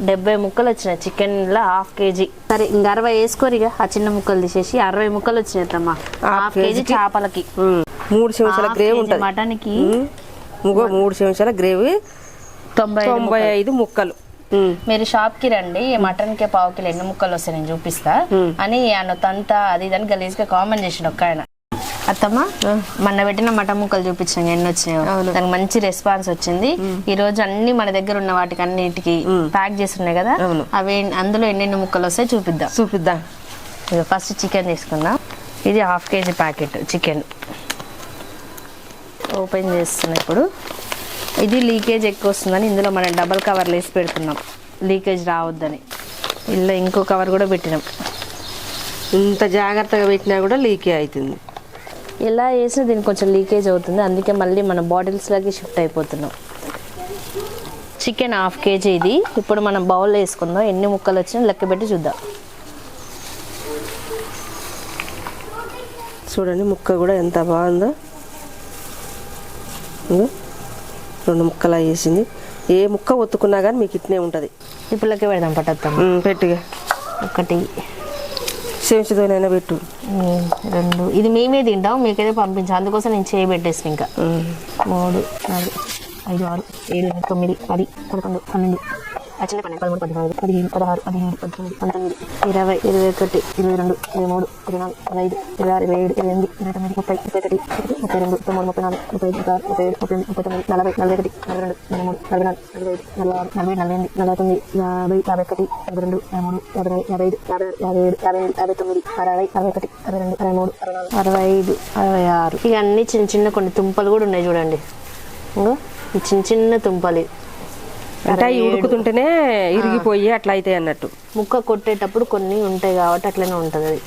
డెబ్బై ముక్కలు వచ్చినాయి. చికెన్లో హాఫ్ కేజీ. సరే ఇంక అరవై వేసుకోరిగా ఆ చిన్న ముక్కలు తీసేసి అరవై ముక్కలు వచ్చినాయి అత్తమ్మ. Half kg? చేపలకి. మూడు చెంచాల గ్రేవీ ఉంటుంది. మటన్కి ఇంకో మూడు చెంచాల గ్రేవీ. తొంభై తొంభై ఐదు ముక్కలు. మీరు షాప్కి రండి. మటన్కి పావు కిలో ఎన్ని ముక్కలు వస్తాయి నేను చూపిస్తా. అని ఆయన తంత అది ఇదని గలీజ్గా కామెంట్ చేసిన ఒక్క ఆయన. అత్తమ్మ? మొన్న పెట్టిన మటన్ ముక్కలు చూపించాం ఎన్ని వచ్చినాయో. దానికి మంచి రెస్పాన్స్ వచ్చింది. ఈ రోజు అన్ని మన దగ్గర ఉన్న వాటికి అన్నిటికి ప్యాక్ చేసి ఉన్నాయి కదా. అవి అందులో ఎన్నెన్ని ముక్కలు వస్తాయి చూపిద్దాం. చూపిద్దాం. ఫస్ట్ చికెన్ తీసుకుందాం. ఇది half kg packet chicken. Open చేస్తున్నా ఇప్పుడు. ఇది లీకేజ్ ఎక్కువ వస్తుందని ఇందులో మనం డబల్ కవర్లు వేసి పెడుతున్నాం. లీకేజ్ రావద్దని. ఇలా ఇంకో కవర్ కూడా పెట్టినాం. ఇంత జాగ్రత్తగా పెట్టినా కూడా లీకే అవుతుంది. ఎలా వేసినా దీనికి కొంచెం లీకేజ్ అవుతుంది. అందుకే మళ్ళీ మన బాటిల్స్లోకి షిఫ్ట్ అయిపోతున్నాం. చికెన్ హాఫ్ కేజీ ఇది. ఇప్పుడు మనం బౌల్ వేసుకుందాం. ఎన్ని ముక్కలు వచ్చినా లెక్క పెట్టి చూద్దాం. చూడండి ముక్క కూడా ఎంత బాగుందో. రెండు ముక్కలా వేసింది. ఏ ముక్క ఒత్తుకున్నా కానీ మీకు ఇట్నే ఉంటుంది. ఇప్పుడు లెక్క పెడదాం పట్టత్తాం పెట్టిగా. ఒకటి. చెంచుతోనైనా పెట్టు. రెండు. ఇది మేమే తింటాం మీకైతే పంపించాం. అందుకోసం నేను చేయబెట్టేసిన ఇంకా. మూడు నాలుగు ఐదు ఆరు ఏడు ఎనిమిది, తొమ్మిది పది పదకొండు పన్నెండు. ఆ పన్నెండు పదమూడు పద్నాలుగు పదిహేను పదహారు పదిహేడు పద్దెనిమిది పంతొమ్మిది ఇరవై ఇరవై ఒకటి ఇరవై రెండు ఇరవై మూడు ఇరవై నాలుగు ఇరవై ఐదు ఇరవై ఆరు ఇరవై ఏడు ఇరవై ఎనిమిది ఇరవై తొమ్మిది ముప్పై ముప్పై ఒకటి ముప్పై రెండు ముప్పై మూడు ముప్పై నాలుగు ముప్పై ఐదు ముప్పై ఆరు ముప్పై ఏడు ముప్పై ఎనిమిది ముప్పై తొమ్మిది నలభై నలభై ఒకటి నలభై రెండు నలభై మూడు నలభై నాలుగు నలభై ఐదు నలభై ఆరు నలభై నలభై ఎనిమిది నలభై తొమ్మిది యాభై యాభై ఒకటి యాభై రెండు యాభై మూడు యాభై నాలుగు యాభై ఐదు యాభై ఆరు యాభై ఏడు యాభై ఎనిమిది యాభై తొమ్మిది అరవై అరవై ఒకటి అరవై రెండు అరవై మూడు అరవై నాలుగు అరవై ఐదు అరవై ఆరు ఇవన్నీ చిన్న చిన్న కొన్ని తుంపలు కూడా ఉన్నాయి చూడండి. ఈ చిన్న చిన్న తుంపలు. అంటే అవి ఉడుకుతుంటేనే ఇరిగిపోయి అట్లా అవుతాయి అన్నట్టు. ముక్క కొట్టేటప్పుడు కొన్ని ఉంటాయి కాబట్టి అట్లనే ఉంటుంది అది.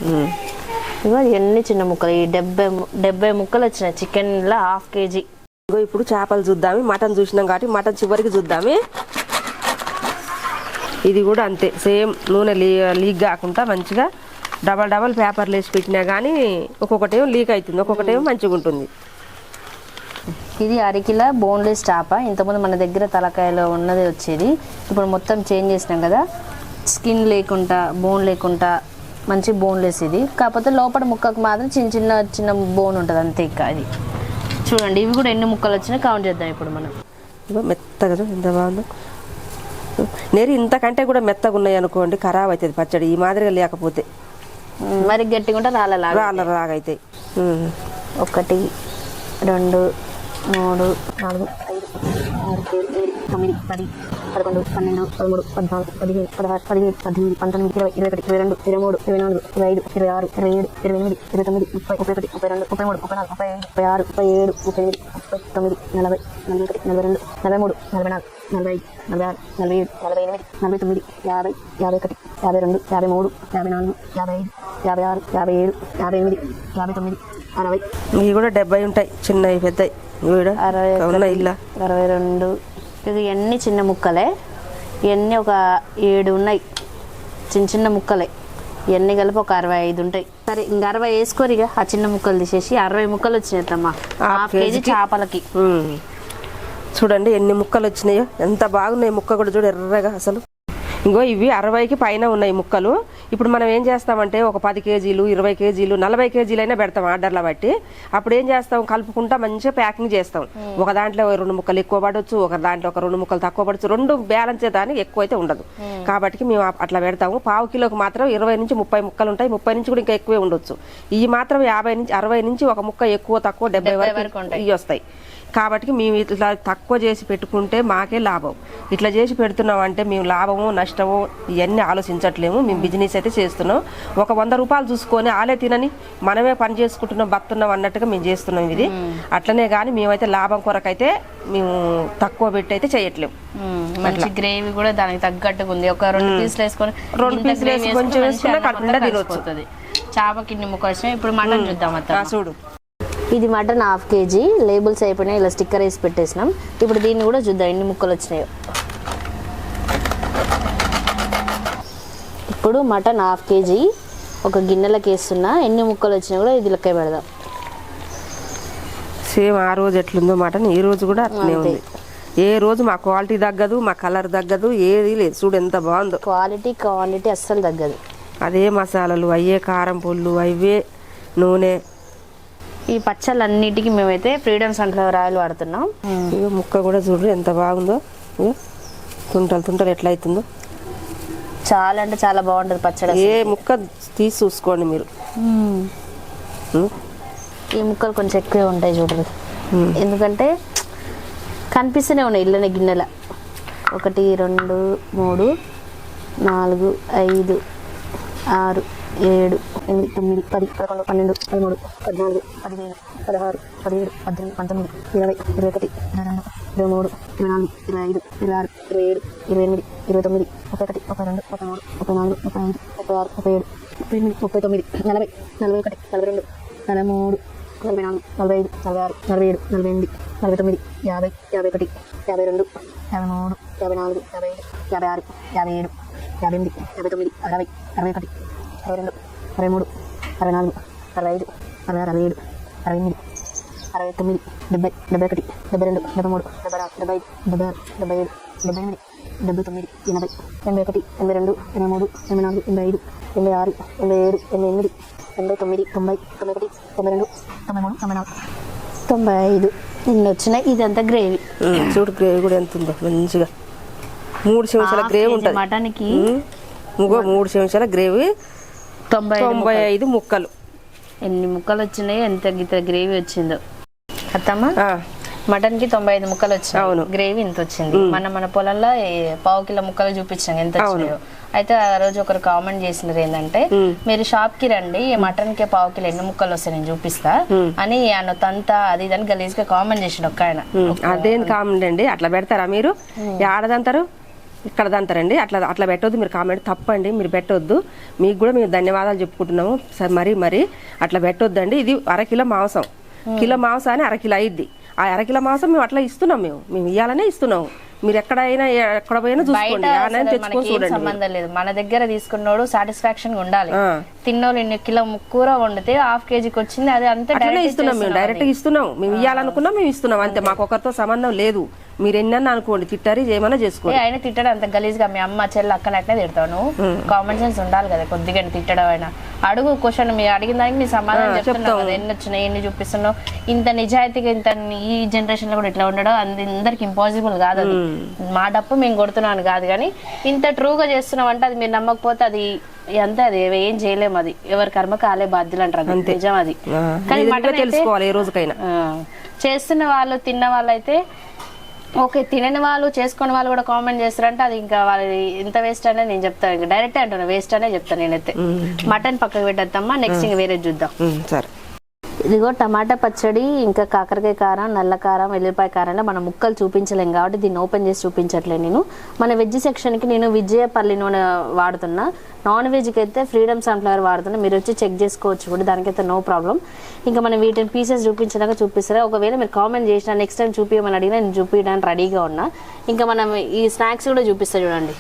ఇగో ఎన్ని చిన్న ముక్కలు? ఈ డెబ్బై డెబ్బై ముక్కలు వచ్చినాయి. చికెన్లో హాఫ్ కేజీ. ఇగో ఇప్పుడు చేపలు చూద్దాము. మటన్ చూసినాం కాబట్టి మటన్ చివరికి చూద్దాము. ఇది కూడా అంతే. సేమ్ నూనె లీ లీక్ కాకుండా మంచిగా డబల్ డబల్ పేపర్లు వేసి పెట్టినా కానీ ఒక్కొక్కటేమో లీక్ అవుతుంది. ఒక్కొక్కటేమో మంచిగా ఉంటుంది ఇది అరకిల బోన్లెస్ చేప ఇంతకుముందు మన దగ్గర తలకాయలో ఉన్నది వచ్చేది. ఇప్పుడు మొత్తం చేంజ్ చేసినాం కదా. స్కిన్ లేకుండా బోన్ లేకుండా మంచి బోన్లెస్ ఇది. కాకపోతే లోపల ముక్కకు మాత్రం చిన్న చిన్న చిన్న బోన్ ఉంటుంది అంతే ఇక అది. చూడండి ఇవి కూడా ఎన్ని ముక్కలు వచ్చినా కౌంట్ చేద్దాం ఇప్పుడు మనం. మెత్తగా ఎంత బాగుందో. నేరి ఇంతకంటే కూడా మెత్తగా ఉన్నాయి అనుకోండి ఖరాబ్ అవుతుంది పచ్చడి. ఈ మాదిరిగా లేకపోతే. మరి గట్టిగా ఉంటే రాళ్ళలాగా రాళ్ళ రాగైతాయి. ఒకటి రెండు మూడు నాలుగు ఐదు ఆరు ఏడు ఏడు తొమ్మిది పది పదకొండు పన్నెండు పదమూడు పద్నాలుగు పదిహేను పదహారు పదిహేడు పద్దెనిమిది పంతొమ్మిది ఇరవై ఇరవై ఒకటి ఇరవై రెండు ఇరవై మూడు ఇరవై నాలుగు ఇరవై ఐదు ఇరవై ఆరు ఇరవై ఏడు ఇరవై ఎనిమిది ఇరవై తొమ్మిది ముప్పై ముప్పై ఒకటి ముప్పై రెండు ముప్పై మూడు ముప్పై నాలుగు ముప్పై ఐదు ముప్పై ఆరు ముప్పై ఏడు ముప్పై ఎనిమిది ముప్పై తొమ్మిది నలభై నలభై ఒకటి నలభై రెండు నలభై మూడు నలభై నాలుగు నలభై ఐదు నలభై ఆరు నలభై ఏడు నలభై ఎనిమిది నలభై తొమ్మిది యాభై యాభై ఒకటి యాభై రెండు యాభై మూడు యాభై నాలుగు యాభై ఐదు యాభై ఆరు యాభై ఏడు యాభై ఎనిమిది యాభై తొమ్మిది అరవై ఇవి కూడా డెబ్బై ఉంటాయి చిన్నవి పెద్దవి ఇవి కూడా అరవై అరవై రెండు. ఇది ఎన్ని చిన్న ముక్కలే? ఇవన్నీ ఒక ఏడు ఉన్నాయి. చిన్న చిన్న ముక్కలే. ఇవన్నీ కలిపి ఒక అరవై ఐదు ఉంటాయి. సరే ఇంక అరవై వేసుకోరిగా ఆ చిన్న ముక్కలు తీసేసి అరవై ముక్కలు వచ్చినాయమ్మా హాఫ్ కేజీ? చేపలకి. చూడండి ఎన్ని ముక్కలు వచ్చినాయో. ఎంత బాగున్నాయి ముక్క కూడా చూడు ఎర్రగా అసలు. ఇంకో ఇవి అరవైకి పైన ఉన్నాయి ముక్కలు. ఇప్పుడు మనం ఏం చేస్తామంటే ఒక పది కేజీలు ఇరవై కేజీలు నలభై కేజీలైనా పెడతాం ఆర్డర్ల బట్టి. అప్పుడు ఏం చేస్తాం? కలుపుకుంటా మంచిగా ప్యాకింగ్ చేస్తాం. ఒక దాంట్లో రెండు ముక్కలు ఎక్కువ పడవచ్చు ఒక దాంట్లో ఒక రెండు ముక్కలు తక్కువ పడవచ్చు రెండు బ్యాలెన్స్ దానికి ఎక్కువ అయితే ఉండదు. కాబట్టి మేము అట్లా పెడతాము. పావు కిలోకి మాత్రం ఇరవై నుంచి ముప్పై ముక్కలు ఉంటాయి. ముప్పై నుంచి కూడా ఇంకా ఎక్కువే ఉండొచ్చు. ఇవి మాత్రం యాభై నుంచి అరవై నుంచి ఒక ముక్క ఎక్కువ తక్కువ డెబ్బై వరకు. ఇవి వస్తాయి. కాబట్టి మేము ఇట్లా తక్కువ చేసి పెట్టుకుంటే మాకే లాభం. ఇట్లా చేసి పెడుతున్నాం అంటే మేము లాభము నష్టము ఇవన్నీ ఆలోచించట్లేము. మేము బిజినెస్ అయితే చేస్తున్నాం. ఒక వంద రూపాయలు చూసుకొని ఆలే తినని మనమే పని చేసుకుంటున్నాం బతున్నాం అన్నట్టుగా మేము చేస్తున్నాం ఇది. అట్లనే కానీ మేమైతే లాభం కొరకైతే మేము తక్కువ పెట్టి అయితే చేయట్లేము. మంచి గ్రేవీ కూడా దానికి తగ్గట్టుగా ఉంది. ఒక రెండు పీసులు వేసుకొని రెండు పీసులు వేసుకొని అన్నం తినొచ్చు. ఇప్పుడు మటన్ చూద్దాం చూడు. ఇది మటన్ హాఫ్ కేజీ. లేబుల్స్ అయిపోయినాయి. ఇలా స్టిక్కర్ వేసి పెట్టేసినాం. ఇప్పుడు దీన్ని కూడా చూద్దాం. ఎన్ని ముక్కలు వచ్చినాయో. ఇప్పుడు మటన్ హాఫ్ కేజీ. ఒక గిన్నెలకు వేస్తున్నా. ఎన్ని ముక్కలు వచ్చినా కూడా ఇది లెక్క పెడదాం. సేమ్ ఆ రోజు ఎట్లుందో మటన్ ఈ రోజు కూడా అట్లనే. ఉంది. ఏ రోజు మా క్వాలిటీ తగ్గదు మా కలర్ తగ్గదు ఏది లేదు. చూడు ఎంత బాగుందో. క్వాలిటీ క్వాంటిటీ అస్సలు తగ్గదు. అదే మసాలాలు అయ్యే కారం పొళ్ళు అవే నూనె ఈ పచ్చళ్ళన్నిటికీ మేమైతే ఫ్రీడమ్ సన్ఫ్లవర్ ఆయిల్ వాడుతున్నాం. ఇగో ముక్క కూడా చూడు ఎంత బాగుందో. తుంటలు తుంటలు ఎట్లా అవుతుందో చాలా అంటే చాలా బాగుంటుంది పచ్చడి ఏ ముక్క తీసి చూసుకోండి మీరు? ఈ ముక్కలు కొంచెం ఎక్కువే ఉంటాయి చూడరు. ఎందుకంటే కనిపిస్తూనే ఉన్నాయి ఇళ్ళని గిన్నెల. ఒకటి రెండు మూడు నాలుగు ఐదు ఆరు ఏడు ఎనిమిది తొమ్మిది పది పదకొండు పన్నెండు పదమూడు పద్నాలుగు పదిహేను పదహారు పదిహేడు పద్దెనిమిది పంతొమ్మిది ఇరవై ఇరవై ఒకటి ఇరవై రెండు ఇరవై మూడు ఇరవై నాలుగు ఇరవై ఐదు ఇరవై ఆరు ఇరవై ఏడు ఇరవై ఎనిమిది ఇరవై తొమ్మిది ముప్పై ఒకటి ముప్పై రెండు ముప్పై మూడు ముప్పై నాలుగు ముప్పై ఐదు ముప్పై ఆరు ముప్పై ఏడు ముప్పై ఎనిమిది ముప్పై తొమ్మిది నలభై నలభై ఒకటి నలభై రెండు నలభై మూడు నలభై నాలుగు నలభై ఐదు నలభై ఆరు నలభై ఏడు నలభై ఎనిమిది నలభై తొమ్మిది యాభై యాభై ఒకటి యాభై రెండు యాభై మూడు యాభై నాలుగు యాభై ఐదు యాభై ఆరు యాభై ఏడు యాభై ఎనిమిది యాభై తొమ్మిది అరవై అరవై ఒకటి అరవై రెండు అరవై మూడు అరవై నాలుగు అరవై ఐదు అరవై ఆరు అరవై ఏడు అరవై ఎనిమిది అరవై తొమ్మిది డెబ్బై డెబ్బై ఒకటి డెబ్బై రెండు డెబ్బై మూడు డెబ్బై నాలుగు డెబ్బై ఐదు డెబ్బై ఆరు డెబ్బై ఏడు డెబ్బై ఎనిమిది డెబ్బై తొమ్మిది ఎనభై ఎనభై ఒకటి ఎనభై రెండు ఎనభై మూడు ఎనభై నాలుగు ఎనభై ఐదు ఎనభై ఆరు ఎనభై ఏడు ఎనభై ఎనిమిది ఎనభై తొమ్మిది తొంభై తొంభై ఒకటి తొంభై రెండు తొంభై మూడు తొంభై నాలుగు తొంభై ఐదు ఇన్ని వచ్చినాయి. ఇదంతా గ్రేవీ. చూడు గ్రేవీ కూడా ఎంత ఉందో. మంచిగా. మూడు చెంచాల గ్రేవీ ఉంటుంది. మటన్కి ఇంకో మూడు చెంచాల గ్రేవీ తొంభై తొంభై ఐదు ముక్కలు. ఎన్ని ముక్కలు వచ్చినాయి ఎంత గీత గ్రేవీ వచ్చిందో. అత్తమ్మ? మటన్కి తొంభై ఐదు ముక్కలు వచ్చినాయి. అవును. గ్రేవీ ఇంత వచ్చింది. మన మన పొలంలో పావు కిలో ముక్కలు చూపించాం ఎంత వచ్చినాయో. అయితే ఆ రోజు ఒకరు కామెంట్ చేసినారు ఏంటంటే మీరు షాప్కి రండి మటన్కి పావు కిలో ఎన్ని ముక్కలు వస్తాయి నేను చూపిస్తా అని ఆయన తంత అది ఇది అని గలీజ్గా కామెంట్ చేసిన ఒక్క ఆయన. అదేం కామెంట్ అండి? అట్లా పెడతారా మీరు? ఆడదంటారు ఇక్కడ దంతారండి అట్లా అట్లా పెట్టొద్దు. మీరు కామెంట్ తప్పండి. మీరు పెట్టొద్దు. మీకు కూడా మేము ధన్యవాదాలు చెప్పుకుంటున్నాము. సరే మరి మరి అట్లా పెట్టొద్దండి. ఇది అరకిలో మాంసం. కిలో మాంసాన్ని అరకిలో అయింది ఆ అరకిలో మాంసం మేము అట్లా ఇస్తున్నాం మేము. మేము ఇవ్వాలనే ఇస్తున్నాము మీరు ఎక్కడైనా ఎక్కడ పోయినా చూసుకోండి. సంబంధం లేదు. మన దగ్గర తీసుకున్నోడు సాటిస్ఫాక్షన్ ఉండాలి. తిన్నోళ్ళు ఇన్ని కిలో కూర వండితే హాఫ్ కేజీకి వచ్చింది అది అంతే ఇస్తున్నాం మేము. డైరెక్ట్గా ఇస్తున్నాం. మేము ఇవ్వాలనుకున్నాం మేము ఇస్తున్నాం. అంతే. మాకు ఒకరితో సంబంధం లేదు. మీరు ఎన్నన్నా అనుకోండి తిట్టారి ఏమన్నా ఏ చేసుకోండి ఆయన తిట్టడం అంత గలీజ్గా మీ అమ్మ చెల్లి అక్కనట్లే తిడతావు నువ్వు. కామన్ సెన్స్ ఉండాలి కదా కొద్దిగా తిట్టడం అయినా. అడుగు క్వశ్చన్ మీరు అడిగిన దానికి మీ సమాధానం చెప్తున్నావు కదా ఎన్ని వచ్చినాయి ఎన్ని చూపిస్తున్నావు. ఇంత నిజాయితీగా ఇంత ఈ జనరేషన్లో కూడా ఇట్లా ఉండడం అంది అందరికి ఇంపాసిబుల్ కాదు అది. మా డప్పు మేము కొడుతున్నాను కాదు కానీ ఇంత ట్రూగా చేస్తున్నాం అంటే అది మీరు నమ్మకపోతే అది అంతే అది ఏం చేయలేము అది. ఎవరి కర్మ కాలే బాధ్యులు అంటారు నిజం అది. కానీ తెలుసుకోవాలి ఏ రోజుకైనా. చేస్తున్న వాళ్ళు తిన్న వాళ్ళైతే ఓకే తినని వాళ్ళు చేసుకున్న వాళ్ళు కూడా కామెంట్ చేస్తారంటే అది ఇంకా వాళ్ళది ఎంత వేస్ట్ అనేది నేను చెప్తాను. ఇంకా డైరెక్ట్ అంటున్నా వేస్ట్ అనే చెప్తాను నేనైతే. మటన్ పక్కకు పెట్టద్దమ్మా నెక్స్ట్ ఇంకా వేరే చూద్దాం. సరే. ఇదిగో టమాటా పచ్చడి ఇంకా కాకరకాయ కారం నల్ల కారం వెల్లిపాయ కారంలో మనం ముక్కలు చూపించలేం కాబట్టి దీన్ని ఓపెన్ చేసి చూపించట్లేదు నేను. మన వెజ్ సెక్షన్కి నేను విజయపల్లి నూనె వాడుతున్నా. నాన్ వెజ్కి అయితే ఫ్రీడమ్ సన్ఫ్లవర్ వాడుతున్నా. మీరు వచ్చి చెక్ చేసుకోవచ్చు కూడా దానికైతే నో ప్రాబ్లం ఇంకా మనం వీటిని పీసెస్ చూపించడానికి చూపిస్తారా? ఒకవేళ మీరు కామెంట్ చేసినా నెక్స్ట్ టైం చూపించమని అడిగినా నేను చూపించడానికి రెడీగా ఉన్నా. ఇంకా మనం ఈ స్నాక్స్ కూడా చూపిస్తా చూడండి.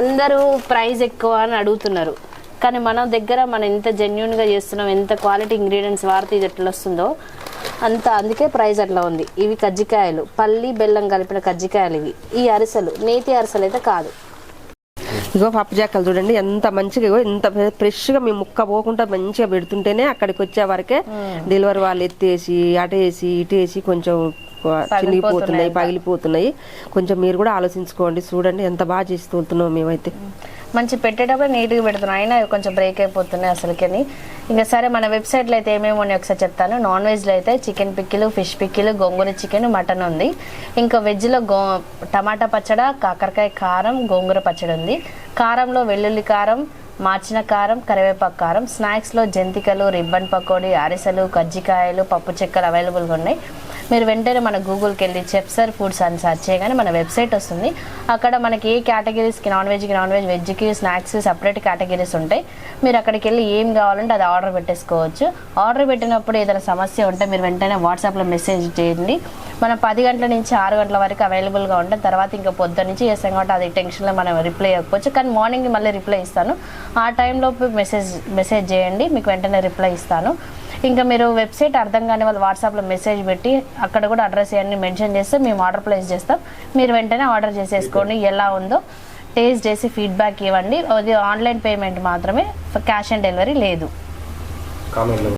అందరూ ప్రైస్ ఎక్కువ అని అడుగుతున్నారు. కానీ మన దగ్గర మనం ఎంత జెన్యున్గా చేస్తున్నాం ఎంత క్వాలిటీ ఇంగ్రీడియంట్స్ వాడితే ఇది ఎట్లా వస్తుందో అంత అందుకే ప్రైస్ అట్లా ఉంది. ఇవి కజ్జికాయలు పల్లి బెల్లం కలిపిన కజ్జికాయలు ఇవి. ఈ అరిసెలు నేతి అరిసెలు అయితే కాదు. ఇగో పప్పు జాకలు చూడండి ఎంత మంచిగా ఇగో ఇంత ఫ్రెష్గా మేము ముక్క పోకుండా మంచిగా పెడుతుంటేనే అక్కడికి వచ్చే వరకే డెలివరీ వాళ్ళు ఎత్తేసి అటేసి ఇటేసి కొంచెం చినిగిపోతున్నాయి పగిలిపోతున్నాయి. కొంచెం మీరు కూడా ఆలోచించుకోండి చూడండి ఎంత బాగా చేసి తోలుతున్నాం మేమైతే. మంచి పెట్టేటప్పుడు నీట్గా పెడుతున్నాం. అయినా కొంచెం బ్రేక్ అయిపోతున్నాయి అసలుకని. ఇంకా సరే మన వెబ్సైట్లో అయితే ఏమేమి ఉన్నాయి ఒకసారి చెప్తాను. నాన్ వెజ్లో అయితే chicken pickle fish pickle gongura chicken mutton ఉంది. ఇంకా వెజ్లో గో టమాటా పచ్చడ కాకరకాయ కారం గోంగూర పచ్చడి ఉంది. కారంలో వెల్లుల్లి కారం మార్చిన కారం కరివేపాకు కారం స్నాక్స్లో జంతికలు రిబ్బన్ పకోడీ అరిసెలు కజ్జికాయలు పప్పు చెక్కలు అవైలబుల్గా ఉన్నాయి. మీరు వెంటనే మన గూగుల్కి వెళ్ళి చెప్సర్ ఫుడ్స్ అని సెర్చ్ చేయగానే మన వెబ్సైట్ వస్తుంది. అక్కడ మనకి ఏ కేటగిరీస్కి నాన్ వెజ్కి నాన్ వెజ్ వెజ్కి స్నాక్స్ సపరేట్ కేటగిరీస్ ఉంటాయి. మీరు అక్కడికి వెళ్ళి ఏం కావాలంటే అది ఆర్డర్ పెట్టేసుకోవచ్చు. ఆర్డర్ పెట్టినప్పుడు ఏదైనా సమస్య ఉంటే మీరు వెంటనే వాట్సాప్లో మెసేజ్ చేయండి. మనం పది గంటల నుంచి ఆరు గంటల వరకు అవైలబుల్గా ఉంటాం తర్వాత ఇంకా పొద్దున్న నుంచి చేస్తాం కాబట్టి అది టెన్షన్లో మనం రిప్లై ఇవ్వకపోవచ్చు కానీ మార్నింగ్ మళ్ళీ రిప్లై ఇస్తాను. ఆ టైంలో మెసేజ్ మెసేజ్ చేయండి. మీకు వెంటనే రిప్లై ఇస్తాను. ఇంకా మీరు వెబ్సైట్ అర్థం కాని వాళ్ళు వాట్సాప్లో మెసేజ్ పెట్టి అక్కడ కూడా అడ్రస్ ఇవన్నీ మెన్షన్ చేస్తే మేము ఆర్డర్ ప్లేస్ చేస్తాం. మీరు వెంటనే ఆర్డర్ చేసేసుకోండి. ఎలా ఉందో టేస్ట్ చేసి ఫీడ్బ్యాక్ ఇవ్వండి. అది ఆన్లైన్ పేమెంట్ మాత్రమే క్యాష్ ఆన్ డెలివరీ లేదు.